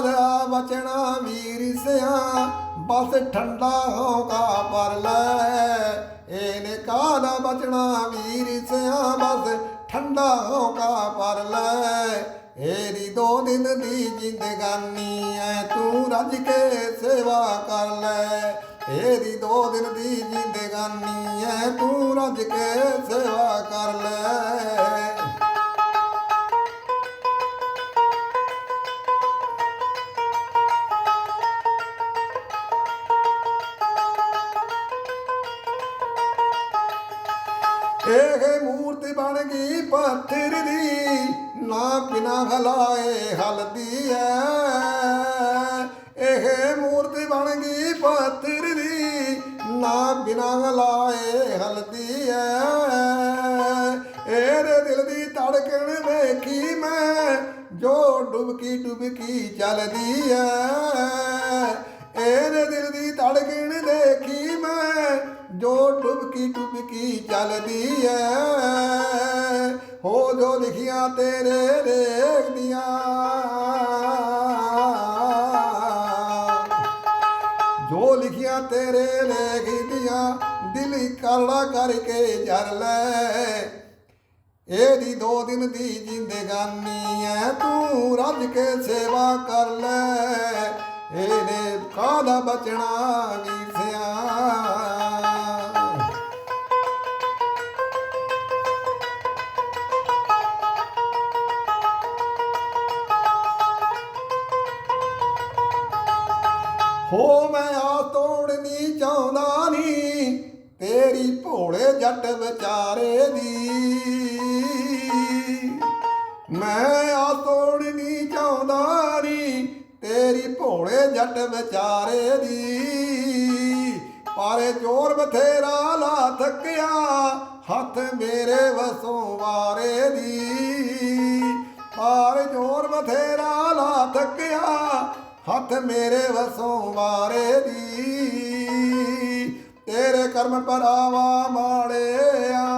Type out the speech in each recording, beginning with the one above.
ਇਹਨੇ ਬਚਣਾ ਵੀਰ ਸਿਆ, ਬਸ ਠੰਡਾ ਹੋਗਾ ਪਰ ਲੈ। ਇਹਨੇ ਕਾਲਾ ਬਚਣਾ ਵੀਰ ਸਿਆ, ਬਸ ਠੰਡਾ ਹੋਗਾ ਪਰ ਲੈ। ਇਹਦੀ ਦੋ ਦਿਨ ਦੀ ਜ਼ਿੰਦਗਾਨੀ ਐ, ਤੂੰ ਰੱਜ ਕੇ ਸੇਵਾ ਕਰ ਲੈ। ਇਹਦੀ ਦੋ ਦਿਨ ਦੀ ਜ਼ਿੰਦਗਾਨੀ ਐ, ਤੂੰ ਰੱਜ ਕੇ ਸੇਵਾ ਕਰ ਲੈ। ਇਹ ਮੂਰਤੀ ਬਣ ਗਈ ਪੱਥਰ ਦੀ, ਨਾ ਬਿਨਾ ਹਲਾਏ ਹਲਦੀ ਐ। ਇਹ ਮੂਰਤੀ ਬਣ ਗਈ ਪੱਥਰ ਦੀ, ਨਾ ਬਿਨਾ ਹਲਾਏ ਹਲਦੀ ਐ। ਇਹਦੇ ਦਿਲ ਦੀ ਧੜਕਣ ਵੇਖੀ ਮੈਂ, ਜੋ ਡੁਬਕੀ ਡੁਬਕੀ ਚੱਲਦੀ ਐ। ਇਹਦੇ ਦਿਲ ਦੀ ਧੜਕਣ ਦੇਖੀ ਮੈਂ ਜੋ ਡੁਬਕੀ ਡੁਬਕੀ ਚੱਲਦੀ ਐ, ਹੋ ਜੋ ਲਿਖੀਆਂ ਤੇਰੇ ਦੇਖਦੀਆਂ ਜੋ ਲਿਖੀਆਂ ਤੇਰੇ ਲੇਖਦੀਆਂ ਦਿਲ ਕਾਲਾ ਕਰਕੇ ਜਰ ਲੈ। ਇਹਦੀ ਦੋ ਦਿਨ ਦੀ ਜ਼ਿੰਦਗਾਨੀ ਐ, ਤੂੰ ਰੱਜ ਕੇ ਸੇਵਾ ਕਰ ਲੈ। ਇਹਨੇ ਕਾਦਾ ਬਚਣਾ ਵੀ ਹੋ ਮੈਂ ਆ ਤੋੜਨੀ ਚਾਹੁੰਦਾ ਨਹੀਂ ਤੇਰੀ ਭੋਲੇ ਜੱਟ ਵਿਚਾਰੇ ਦੀ। ਮੈਂ ਆ ਤੋੜਨੀ ਚਾਹੁੰਦਾ ਨਹੀਂ ਤੇਰੀ ਭੋਲੇ ਜੱਟ ਵਿਚਾਰੇ ਦੀ। ਪਰ ਚੋਰ ਬਥੇਰਾ ਲਾ ਥੱਕਿਆ, ਹੱਥ ਮੇਰੇ ਵਸੋਂ ਵਾਰੇ ਦੀ। ਪਰ ਚੋਰ ਬਥੇਰਾ ਲਾ ਥੱਕਿਆ ਹੱਥ ਮੇਰੇ ਵਸੋਂ ਮਾਰੇ ਦੀ। ਤੇਰੇ ਕਰਮ ਪਰਾਵਾ ਮਾੜਿਆ।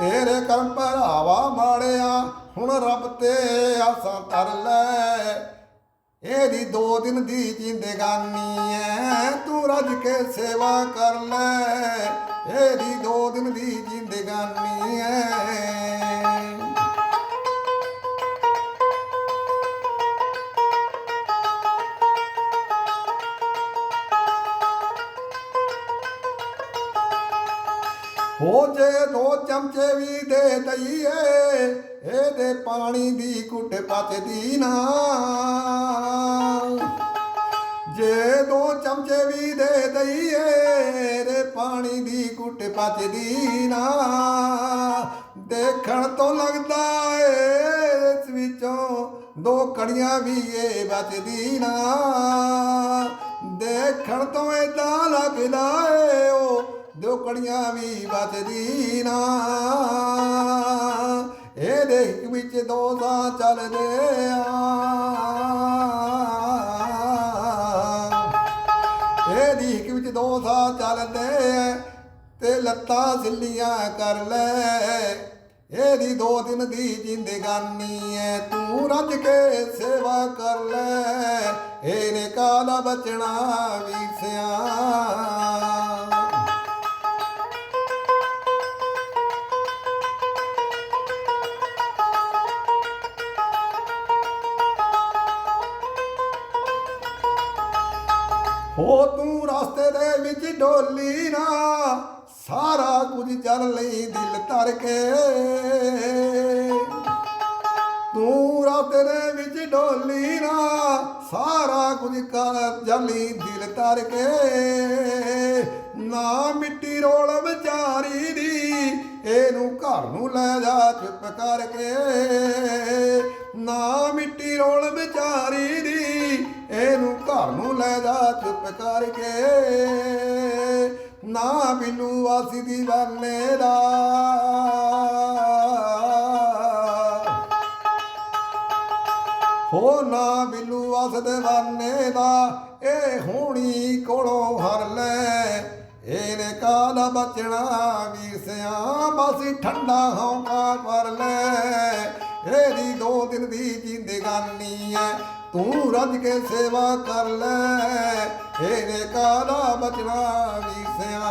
ਤੇਰੇ ਕਰਮ ਭਰਾਵਾ ਮਾੜਿਆ। ਹੁਣ ਰੱਬ ਤੇ ਆਸਾਂ ਤਰ ਲੈ। ਇਹਦੀ ਦੋ ਦਿਨ ਦੀ ਜ਼ਿੰਦਗਾਨੀ ਐ। ਤੂੰ ਰੱਜ ਕੇ ਸੇਵਾ ਕਰ ਲੈ। ਇਹਦੀ ਦੋ ਦਿਨ ਦੀ ਜ਼ਿੰਦਗਾਨੀ ਐ। ਹੋ ਜੇ ਦੋ ਚਮਚੇ ਵੀ ਦੇ ਦਈਏ, ਇਹਦੇ ਪਾਣੀ ਦੀ ਕੁੱਟ ਪਚਦੀ ਨਾ। ਜੇ ਦੋ ਚਮਚੇ ਵੀ ਦੇ ਦਈਏ, ਇਹਦੇ ਪਾਣੀ ਦੀ ਕੁੱਟ ਪਚਦੀ ਨਾ। ਦੇਖਣ ਤੋਂ ਲੱਗਦਾ ਏ ਇਸ ਵਿੱਚੋਂ ਦੋ ਕੜੀਆਂ ਵੀ ਏ ਬਚਦੀ ਨਾ। ਦੇਖਣ ਤੋਂ ਏਦਾਂ ਲੱਗਦਾ ਏ ਉਹ ਦੋਕੜੀਆਂ ਵੀ ਬਚਦੀ ਨਾ। ਇਹਦੇ ਹਿੱਕ ਵਿੱਚ ਦੋ ਸਾਂ ਚੱਲਦੇ ਆ। ਇਹਦੀ ਹਿੱਕ ਵਿੱਚ ਦੋ ਸਾਂ ਚੱਲਦੇ ਤੇ ਲੱਤਾਂ ਸਿੱਲੀਆਂ ਕਰ ਲੈ। ਇਹਦੀ ਦੋ ਦਿਨ ਦੀ ਜ਼ਿੰਦਗਾਨੀ ਐ, ਤੂੰ ਰੱਜ ਕੇ ਸੇਵਾ ਕਰ ਲੈ। ਇਹਨੇ ਕਾਲਾ ਬਚਣਾ ਵੀ ਸਿਆ। ਹੋ ਤੂੰ ਰਸਤੇ ਦੇ ਵਿੱਚ ਡੋਲੀ ਨਾ, ਸਾਰਾ ਕੁਝ ਚੱਲ ਲਈ ਦਿਲ ਧਰ ਕੇ ਤੂੰ ਰਸਤੇ ਦੇ ਵਿੱਚ ਡੋਲੀ ਨਾ, ਸਾਰਾ ਕੁਝ ਕਰ ਜਲੀ ਦਿਲ ਧਰ ਕੇ ਨਾ ਮਿੱਟੀ ਰੋਲ ਵਿਚਾਰੀ ਦੀ, ਇਹਨੂੰ ਘਰ ਨੂੰ ਲੈ ਜਾ ਚੁੱਪ ਕਰਕੇ। ਨਾ ਮਿੱਟੀ ਰੋਲ ਵਿਚਾਰੀ ਲੈ ਜਾ ਚੁੱਪ ਕਰਕੇ। ਨਾ ਬਿੱਲੂ ਵਾਸੀ ਦੀ ਬੰਨੇ ਦਾ। ਹੋ ਨਾ ਬਿੱਲੂ ਵਸ ਦੇਵਾਨੇ ਦਾ। ਇਹ ਹੋਣੀ ਕੋਲੋਂ ਹਰ ਲੈ। ਇਹਨੇ ਕਾਲਾ ਬਚਣਾ ਵੀਰ ਸਿਆ। ਬਾਸੀ ਠੰਡਾ ਹੌਕਾ ਕਰ ਲੈ। ਇਹਦੀ ਦੋ ਦਿਨ ਦੀ ਜ਼ਿੰਦਗਾਨੀ ਐ। ਤੂੰ ਰੱਜ ਕੇ ਸੇਵਾ ਕਰ ਲੈ। ਹੇਰੇ ਕਾਲਾ ਬਚਣਾ ਨਹੀਂ ਸਿਆ